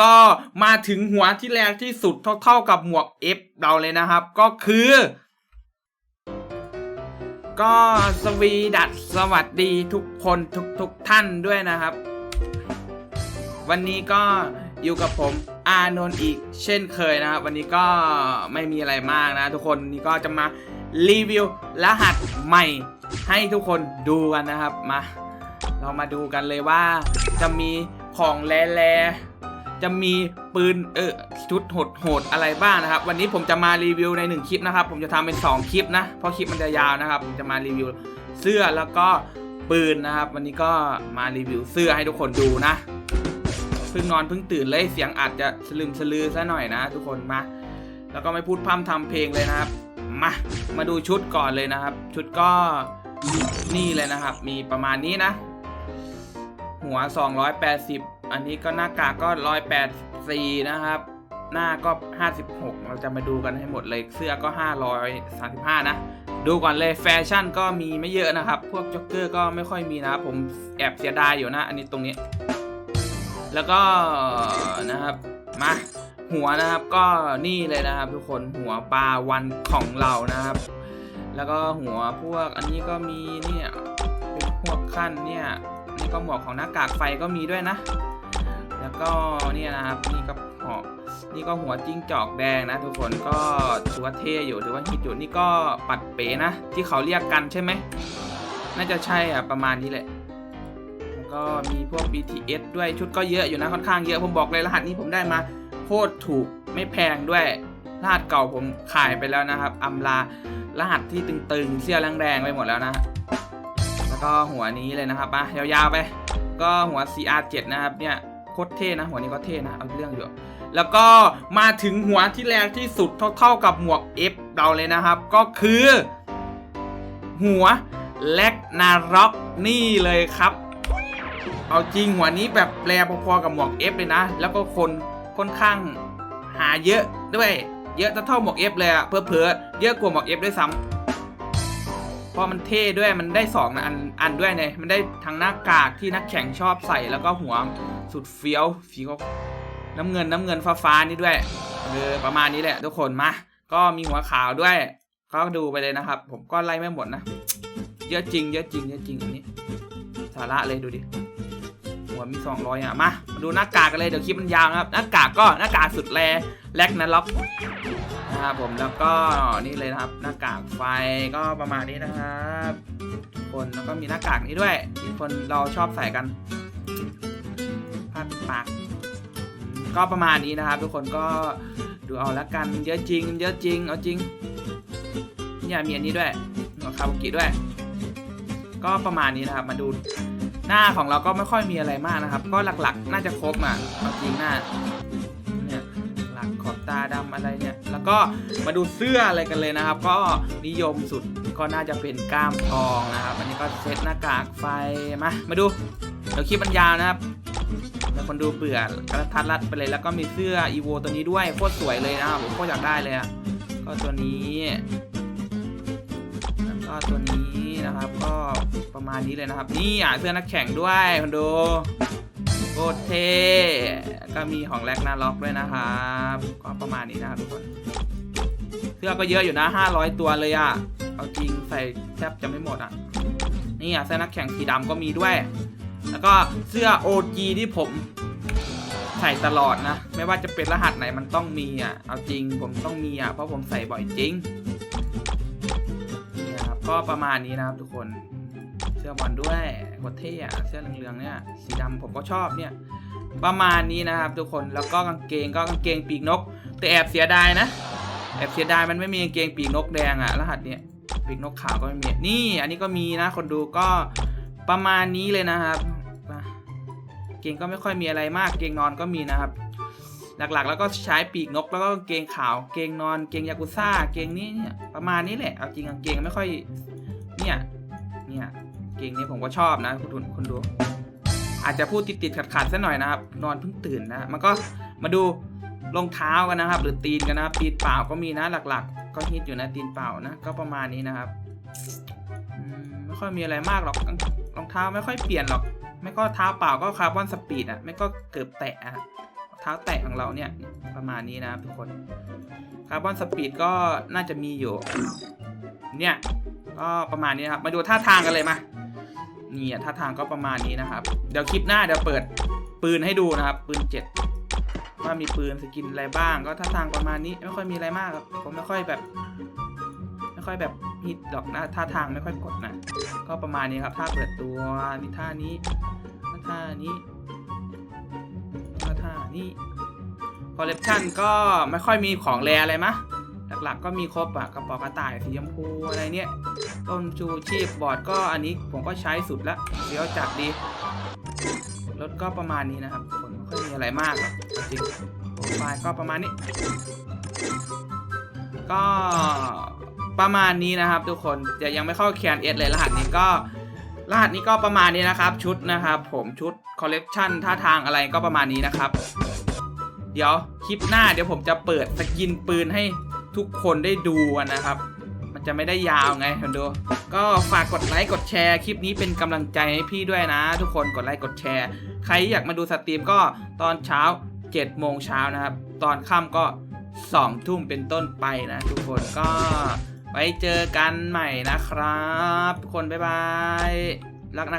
ก็มาถึงหัวที่แรงที่สุดเท่าๆกับหมวก F เราเลยนะครับ ก็คือ ก็สวีดัสสวัสดีทุกคนทุกทุกท่านด้วยนะครับ วันนี้ก็อยู่กับผมอานนท์อีกเช่นเคยนะครับ วันนี้ก็ไม่มีอะไรมากนะ ทุกคนนนี้ก็จะมารีวิวรหัสใหม่ให้ทุกคนดูกันนะครับมา เรามาดูกันเลยว่าจะมีของแลๆ จะมีปืนเออชุดโหดๆอะไรบ้างนะครับ วันนี้ผมจะมารีวิวใน 1 คลิปนะครับ ผมจะทำเป็น 2 คลิปนะ เพราะคลิปมันจะยาวนะครับ ผมจะมารีวิวเสื้อแล้วก็ปืนนะครับ วันนี้ก็มารีวิวเสื้อให้ทุกคนดูนะเพิ่งนอนเพิ่งตื่นเลยเสียงอาจจะสลึมสลือซะหน่อยนะ ทุกคนมา แล้วก็ไม่พูดพร่ำทำเพลงเลยนะครับ มามาดูชุดก่อนเลยนะครับ ชุดก็นี่เลยนะครับ มีประมาณนี้นะ หัว 280 อันนี้ก็หน้ากากก็184นะครับ หน้าก็56เราจะมาดูกันให้หมดเลยเสื้อก็535นะ ดูก่อนเลยแฟชั่นก็มีไม่เยอะนะครับ พวกจ็อกเกอร์ก็ไม่ค่อยมีนะผมแอบเสียดายอยู่นะ อันนี้ตรงนี้ แล้วก็นะครับมาหัวนะครับก็นี่เลยนะครับ ทุกคนหัวปลาวันของเรานะครับ แล้วก็หัวพวกอันนี้ก็มีเนี่ยเป็นพวกขั้นเนี่ยนี่ก็หมวกของหน้ากากไฟก็มีด้วยนะ แล้วก็เนี่ยนะครับนี่ก็หอกนี่ก็หัวจิ้งจอกแดงนะ ทุกคนก็ถือว่าเท่อยู่ถือว่าฮิตอยู่นี่ก็ปัดเป๋นะ ที่เขาเรียกกันใช่ไหมน่าจะใช่อะประมาณนี้แหละแล้วก็มีพวก BTS ด้วยชุดก็เยอะอยู่นะค่อนข้างเยอะผมบอกเลยรหัสนี้ผมได้มาโคตรถูกไม่แพงด้วยรหัสเก่าผมขายไปแล้วนะครับอำลารหัสที่ตึงๆเสี้ยแรงๆไปหมดแล้วนะแล้วก็หัวนี้เลยนะครับมายาวๆไป ก็หัว CR7 นะครับเนี่ย ตรเท่นะ หัวนี้ก็เท่นะเอาเรื่องอยู่แล้วก็มาถึงหัวที่แรงที่สุดเท่าๆกับหมวก F เราเลยนะครับ ก็คือ หัวแลกนาร็อกนี่เลยครับ เอาจริงหัวนี้แบบแรงพอๆกับหมวก F เลยนะ แล้วก็คนค่อนข้างหาเยอะด้วย เยอะเท่าหมวก F เลยอะเผลอเยอะกว่าหมวก F ด้วยซ้ำ เพราะมันเท่ด้วยมันได้สองอันอันด้วยเนี่ยมันได้ทั้งหน้ากากที่นักแข่งชอบใส่แล้วก็หัวสุดเฟี้ยวฟีก็น้ำเงินน้ำเงินฟ้าฟ้านี่ด้วยเออประมาณนี้แหละทุกคนมา ก็มีหัวขาวด้วยก็ดูไปเลยนะครับ ผมก็ไล่ไม่หมดนะ เยอะจริง เยอะจริงเยอะจริงอันนี้ สาระเลยดูดิหัวมี 200 อะ มามาดูหน้ากากกันเลย เดี๋ยวคลิปมันยาวนะครับ หน้ากากก็หน้ากากสุดแรแลกนะล็อก นะครับผมแล้วก็นี่เลยนะครับหน้ากากไฟก็ประมาณนี้นะครับทุกคนแล้วก็มีหน้ากากนี้ด้วยที่คนเราชอบใส่กันผ้าปิดปากก็ประมาณนี้นะครับ ทุกคนก็ดูเอาละกันเยอะจริง เยอะจริงเอาจริงเนี่ยมีอันนี้ด้วยหัวคาบุกิด้วย ก็ประมาณนี้นะครับ มาดูหน้าของเราก็ไม่ค่อยมีอะไรมากนะครับ ก็หลักๆ น่าจะครบอะเอาจริงหน้า ดำอะไรเนี่ย แล้วก็มาดูเสื้ออะไรกันเลยนะครับ ก็นิยมสุดก็น่าจะเป็นกล้ามทองนะครับ อันนี้ก็เซตหน้ากากไฟมา มาดูเดี๋ยวคลิปมันยาวนะครับแล้วคนดูเบื่อกระทัดรัดไปเลย แล้วก็มีเสื้ออีโวตัวนี้ด้วยโคตรสวยเลยนะครับผมโคตรอยากได้เลยอะก็ตัวนี้แล้วก็ตัวนี้นะครับ ก็ประมาณนี้เลยนะครับ นี่อะเสื้อนักแข่งด้วยคนดู โคตรเท่ก็มีของแลกนาล็อกด้วยนะครับก็ประมาณนี้นะครับทุกคนเสื้อก็เยอะอยู่นะ 500 ตัวเลยอะ่ะเอาจริงใส่แทบจะไม่หมดอะ่ะนี่อะเสื้อนักแข่งสีดำก็มีด้วย แล้วก็เสื้อ OG ที่ผมใส่ตลอดนะ ไม่ว่าจะเป็นรหัสไหนมันต้องมีอะ เอาจริงผมต้องมีอะ เพราะผมใส่บ่อยจริงนี่ครับ ก็ประมาณนี้นะครับทุกคน สื้อบอลด้วยโคตรเท่อะเสื้อเหลืองๆเนี่ยสีดำผมก็ชอบเนี่ย ประมาณนี้นะครับ ทุกคนแล้วก็กางเกงก็กางเกงปีกนก แต่แอบเสียดายนะ แอบเสียดายมันไม่มีกางเกงปีกนกแดงอะรหัสเนี่ยปีกนกขาวก็ไม่มีนี่อันนี้ก็มีนะ คนดูก็ประมาณนี้เลยนะครับมาเกงก็ไม่ค่อยมีอะไรมากเกงนอนก็มีนะครับหลักๆ แล้วก็ใช้ปีกนกแล้วก็กางเกงขาว เกงนอน เกงยากุซ่า เกงนี้เนี่ยประมาณนี้แหละ เอาจริงกางเกงไม่ค่อย เนี่ย เนี่ย เกงนี้ผมก็ชอบนะคุณดูคุณดู อาจจะพูดติดติดขัดๆสักหน่อยนะครับ นอนเพิ่งตื่นนะ มันก็มาดูรองเท้ากันนะครับ หรือตีนกันนะครับ ตีนเปล่าก็มีนะหลักๆ ก็ฮิตอยู่นะตีนเปล่านะ ก็ประมาณนี้นะครับไม่ค่อยมีอะไรมากหรอกรองเท้าไม่ค่อยเปลี่ยนหรอก ไม่ก็เท้าเปล่าก็คาร์บอนสปีดอะไม่ก็เกือบแตะเท้าแตะของเราเนี่ยประมาณนี้นะครับทุกคนคาร์บอนสปีดก็น่าจะมีอยู่ เนี่ยก็ประมาณนี้ครับ มาดูท่าทางกันเลยมา นี่อะท่าทางก็ประมาณนี้นะครับ เดี๋ยวคลิปหน้าเดี๋ยวเปิดปืนให้ดูนะครับ ปืนเจ็ดว่ามีปืนสกินอะไรบ้าง ก็ท่าทางประมาณนี้ไม่ค่อยมีอะไรมากครับผมไม่ค่อยแบบ ไม่ค่อยแบบฮิตดอกนะท่าทางไม่ค่อยกดนะก็ประมาณนี้ครับท่าเปิดตัวมีท่านี้ท่านี้ท่าท่านี้คอลเล t ชันก็ไม่ค่อยมีของแรอะไรมะ หลักๆ ก็มีครบอะกระป๋ากระต่ายสีชมพูอะไรเนี่ย ต้นชูชีพบอร์ดก็อันนี้ผมก็ใช้สุดละเดี๋ยวจัดดี รถก็ประมาณนี้นะครับผมไม่ค่อยมีอะไรมากจริงโปรไฟล์ก็ประมาณนี้ ก็ประมาณนี้นะครับทุกคนแต่ยังไม่เข้าแคนเอสเลยรหัสนี้ก็รหัสนี้ก็ประมาณนี้นะครับ ชุดนะครับ ผมชุดคอลเลกชันท่าทางอะไรก็ประมาณนี้นะครับ เดี๋ยวคลิปหน้าเดี๋ยวผมจะเปิดสกินปืนให้ ทุกคนได้ดูนะครับ มันจะไม่ได้ยาวไงคนดู ก็ฝากกดไลค์กดแชร์คลิปนี้เป็นกำลังใจให้พี่ด้วยนะ ทุกคนกดไลค์กดแชร์ ใครอยากมาดูสตรีมก็ตอนเช้า7โมงเช้านะครับ ตอนค่ำก็2ทุ่มเป็นต้นไปนะ ทุกคนก็ไว้เจอกันใหม่นะครับ ทุกคนบ๊ายบายรักนะ